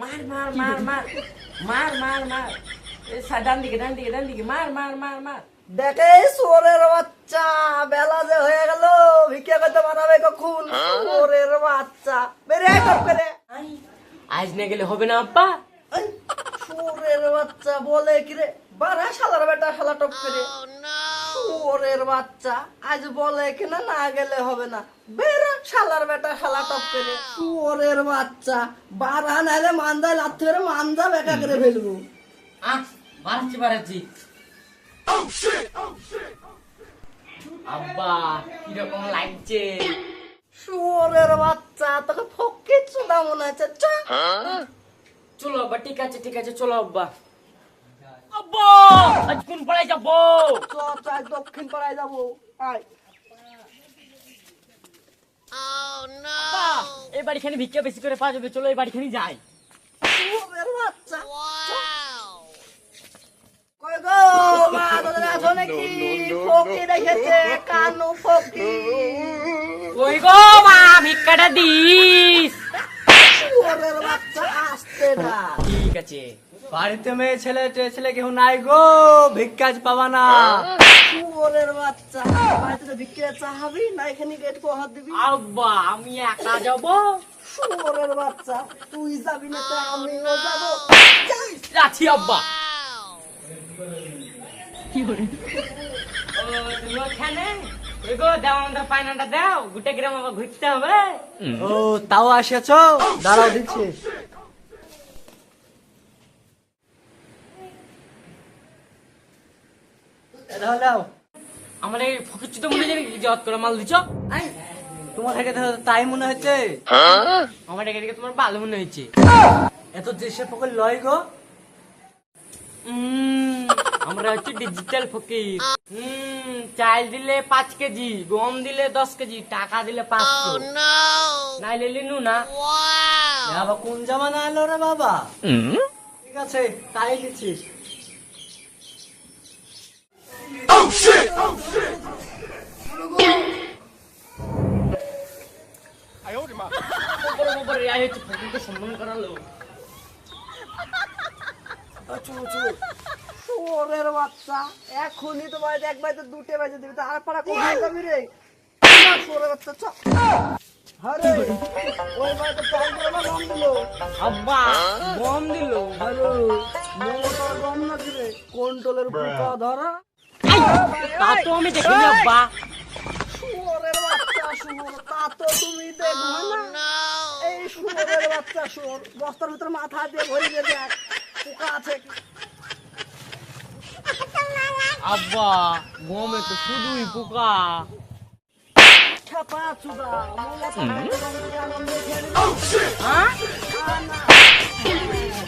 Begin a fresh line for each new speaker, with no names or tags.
মার মার মার মার মার মার মার। এ সা- ডান দিকে ডান দিকে ডান দিকে মার মার মার মার।
দেখে সোরের বাচ্চা বেলা যে হয়ে গেল ভিক্ষা করতে বানাবে কখন? সোরের বাচ্চা। বেরে করে।
আজ না গেলে হবে না আব্বা।
সোরের বাচ্চা বলে কি রে? বারা শালার বেটা শালা টপ করে। সোরের বাচ্চা আজ বলে কি না না গেলে হবে না। বেরা শালার বেটা শালা টপ করে। সোরের বাচ্চা। বারা নাইলে মানজায় লাথ করে মানজা বেকা করে ফেলব।
আহ বাড়াচ্ছি বাড়াচ্ছি আব্বা কীরকম লাগছে?
সোরের বাচ্চা তোকে ফকির চুদা মনে হচ্ছে
চলো আব্বা ঠিক আছে ঠিক আছে চলো আব্বা। আব্বা! আজ কোন পাড়ায় যাব?
দক্ষিণ পাড়ায় যাব। আয়
আব্বা এই বাড়িখানে ভিক্ষা বেশি করে পাওয়া যাবে চলো এই বাড়িখানে যাই। ওই গো মা ভিক্ষাটা দিস। ঠিক আছে।
বাড়িতে মেয়ে ছেলে ছেলে কেউ নাই গো ভিক্ষাজ পাবা না
সোরের বাচ্চা বাড়িতে তো বিক্রি চাহাবি না এখানে গেট হাত দিবি।
আব্বা আমি একা যাব?
সোরের বাচ্চা তুই যাবি না তো আমিও যাব। যাই।
আব্বা। ও, ওখানে? ঘুরতে হবে।
তাও আসেছ? দাঁড়াও দিচ্ছি। দাও, দাও।
আমার এই ফকির চুতো মনে জানি জত করে মাল দিছ।
আই, তোমার থেকে তাই মনে হচ্ছে।
আমার এখানে থেকে তোমার ভালো মনে হয়েছে।
এত দেশে পকর লয় গো।
আমরা হচ্ছে ডিজিটাল ফকির। হুম চাল দিলে পাঁচ কেজি গম দিলে দশ কেজি টাকা দিলে পাঁচশো। নাইলে লিনু না।
এ আবার কোন জামানা এলো রে বাবা? ঠিক আছে তাই দিচ্ছি
হচ্ছে সম্মান করালো
সোরের বাচ্চা এখনই তো বাড়িতে এক বাড়িতে দুটে বাজে দিবি তার পাড়া কোথায় যাবি রে? সোরের বাচ্চা চ। আরে ওই বাড়িতে চাই দিল না গম দিল।
আব্বা গম দিল।
হ্যালো মোটর গম না দিলে কন্ট্রোলের পোকা ধরা?
তা তো আমি দেখিনি আব্বা।
শুয়োর তা তুমি দেখবে না? এই শুয়োরের বাচ্চা শুয়োর বস্তার ভিতর মাথা দিয়ে ভরে দিয়ে দেখ। পোকা আছে
আব্বা গমে তো শুধুই পোকা।
ছাপা চুদা।